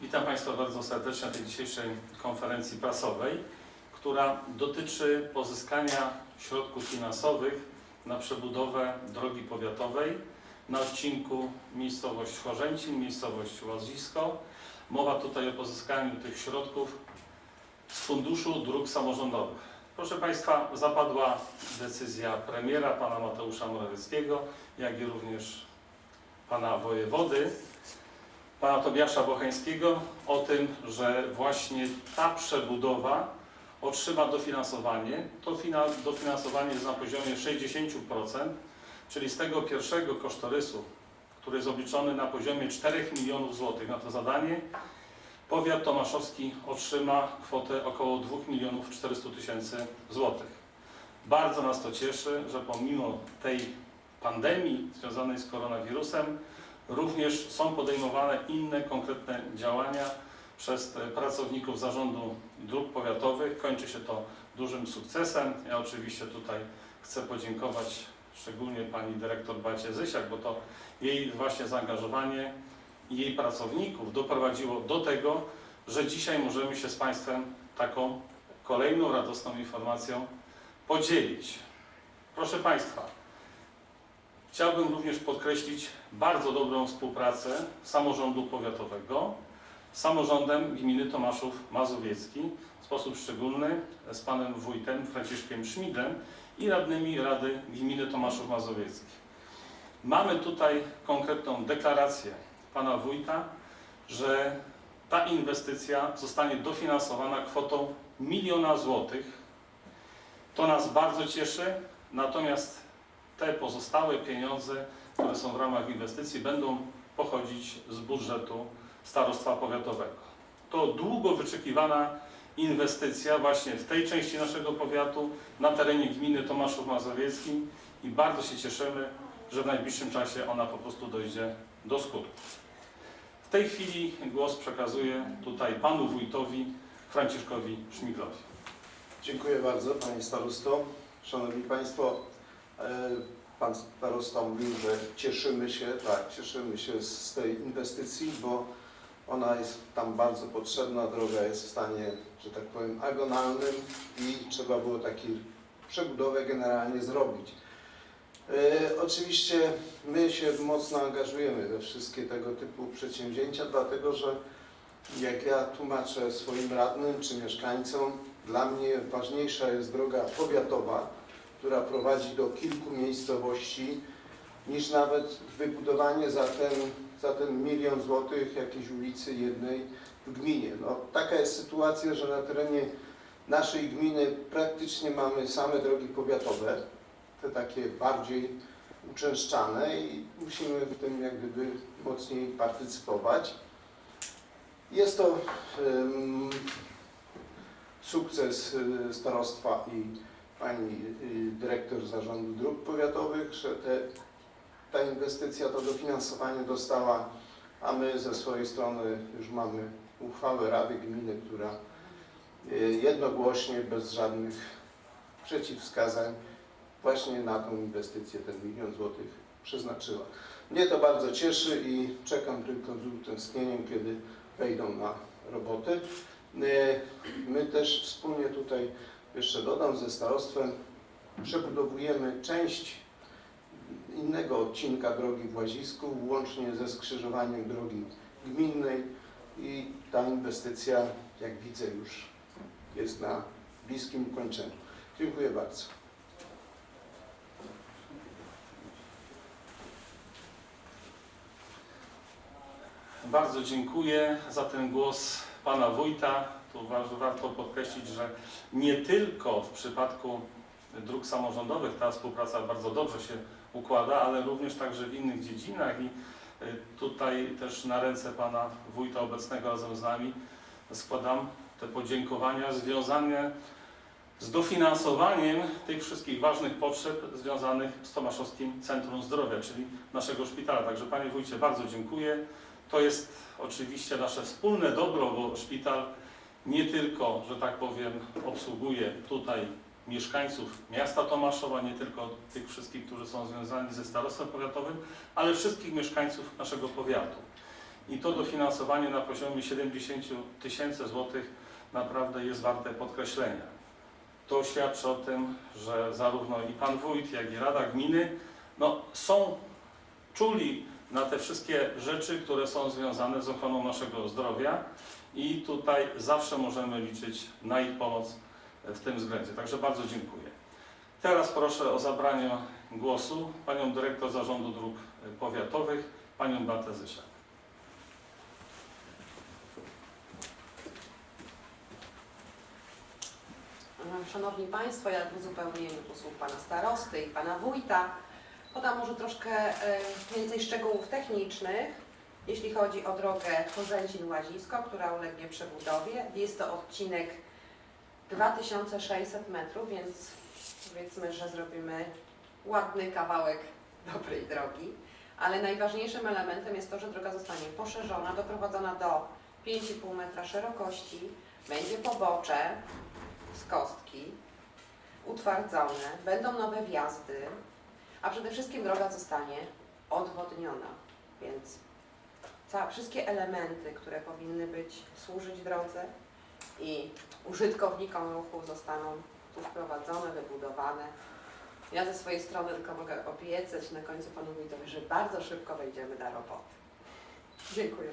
Witam Państwa bardzo serdecznie na tej dzisiejszej konferencji prasowej, która dotyczy pozyskania środków finansowych na przebudowę drogi powiatowej na odcinku miejscowość Chorzęcin, miejscowość Łazisko. Mowa tutaj o pozyskaniu tych środków z Funduszu Dróg Samorządowych. Proszę Państwa, zapadła decyzja premiera, pana Mateusza Morawieckiego, jak i również pana wojewody, pana Tobiasza Bocheńskiego o tym, że właśnie ta przebudowa otrzyma dofinansowanie. To fina- dofinansowanie jest na poziomie 60%, czyli z tego pierwszego kosztorysu, który jest obliczony na poziomie 4 milionów złotych na to zadanie, powiat tomaszowski otrzyma kwotę około 2 milionów 400 tysięcy złotych. Bardzo nas to cieszy, że pomimo tej pandemii związanej z koronawirusem, również są podejmowane inne konkretne działania przez e, pracowników Zarządu Dróg Powiatowych. Kończy się to dużym sukcesem. Ja oczywiście tutaj chcę podziękować szczególnie pani dyrektor Bacie Zysiak, bo to jej właśnie zaangażowanie i jej pracowników doprowadziło do tego, że dzisiaj możemy się z Państwem taką kolejną radosną informacją podzielić. Proszę Państwa, chciałbym również podkreślić bardzo dobrą współpracę samorządu powiatowego z samorządem gminy Tomaszów Mazowiecki, w sposób szczególny z panem wójtem Franciszkiem Szmidlem i radnymi Rady Gminy Tomaszów Mazowiecki. Mamy tutaj konkretną deklarację pana wójta, że ta inwestycja zostanie dofinansowana kwotą miliona złotych. To nas bardzo cieszy, natomiast te pozostałe pieniądze, które są w ramach inwestycji, będą pochodzić z budżetu starostwa powiatowego. To długo wyczekiwana inwestycja właśnie w tej części naszego powiatu, na terenie gminy Tomaszów Mazowiecki i bardzo się cieszymy, że w najbliższym czasie ona po prostu dojdzie do skutku. W tej chwili głos przekazuję tutaj panu wójtowi Franciszkowi Szmiglowi. Dziękuję bardzo Panie Starosto. Szanowni Państwo, Pan Starosta mówił, że cieszymy się, tak, cieszymy się z, tej inwestycji, bo ona jest tam bardzo potrzebna, droga jest w stanie, że tak powiem, agonalnym i trzeba było taką przebudowę generalnie zrobić. E, Oczywiście my się mocno angażujemy we wszystkie tego typu przedsięwzięcia, dlatego że jak ja tłumaczę swoim radnym czy mieszkańcom, dla mnie ważniejsza jest droga powiatowa, która prowadzi do kilku miejscowości, niż nawet wybudowanie za ten, za ten milion złotych jakiejś ulicy jednej w gminie. No, taka jest sytuacja, że na terenie naszej gminy praktycznie mamy same drogi powiatowe, te takie bardziej uczęszczane i musimy w tym jak gdyby mocniej partycypować. Jest to em, sukces y, starostwa i pani y, dyrektor Zarządu Dróg Powiatowych, że te, ta inwestycja, to dofinansowanie dostała, a my ze swojej strony już mamy uchwałę Rady Gminy, która y, jednogłośnie, bez żadnych przeciwwskazań właśnie na tą inwestycję ten milion złotych przeznaczyła. Mnie to bardzo cieszy i czekam tylko z utęsknieniem, kiedy wejdą na roboty. E, My też wspólnie tutaj, jeszcze dodam, ze starostwem przebudowujemy część innego odcinka drogi w Łazisku, łącznie ze skrzyżowaniem drogi gminnej i ta inwestycja, jak widzę, już jest na bliskim ukończeniu. Dziękuję bardzo. Bardzo dziękuję za ten głos pana wójta. Tu wa- warto podkreślić, że nie tylko w przypadku dróg samorządowych ta współpraca bardzo dobrze się układa, ale również także w innych dziedzinach i y, tutaj też na ręce pana wójta obecnego razem z nami składam te podziękowania związane z dofinansowaniem tych wszystkich ważnych potrzeb związanych z Tomaszowskim Centrum Zdrowia, czyli naszego szpitala. Także panie wójcie bardzo dziękuję. To jest oczywiście nasze wspólne dobro, bo szpital nie tylko, że tak powiem, obsługuje tutaj mieszkańców miasta Tomaszowa, nie tylko tych wszystkich, którzy są związani ze starostwem powiatowym, ale wszystkich mieszkańców naszego powiatu. i to dofinansowanie na poziomie 70 tysięcy złotych naprawdę jest warte podkreślenia. To świadczy o tym, że zarówno i Pan Wójt, jak i Rada Gminy no, są czuli na te wszystkie rzeczy, które są związane z ochroną naszego zdrowia i tutaj zawsze możemy liczyć na ich pomoc w tym względzie. Także bardzo dziękuję. Teraz proszę o zabranie głosu Panią Dyrektor Zarządu Dróg Powiatowych, Panią Beatę Zysiak. Szanowni Państwo, ja w uzupełnieniu tu słów Pana Starosty i Pana Wójta podam może troszkę e, więcej szczegółów technicznych, jeśli chodzi o drogę Kozęcin-Łazisko, która ulegnie przebudowie. Jest to odcinek 2600 metrów, więc powiedzmy, że zrobimy ładny kawałek dobrej drogi. Ale najważniejszym elementem jest to, że droga zostanie poszerzona, doprowadzona do 5,5 metra szerokości, będzie pobocze, z kostki, utwardzone, będą nowe wjazdy, a przede wszystkim droga zostanie odwodniona, więc ca, wszystkie elementy, które powinny być, służyć drodze i użytkownikom ruchu zostaną tu wprowadzone, wybudowane. Ja ze swojej strony tylko mogę obiecać na końcu Panu Wójtowi, że bardzo szybko wejdziemy na roboty. Dziękuję.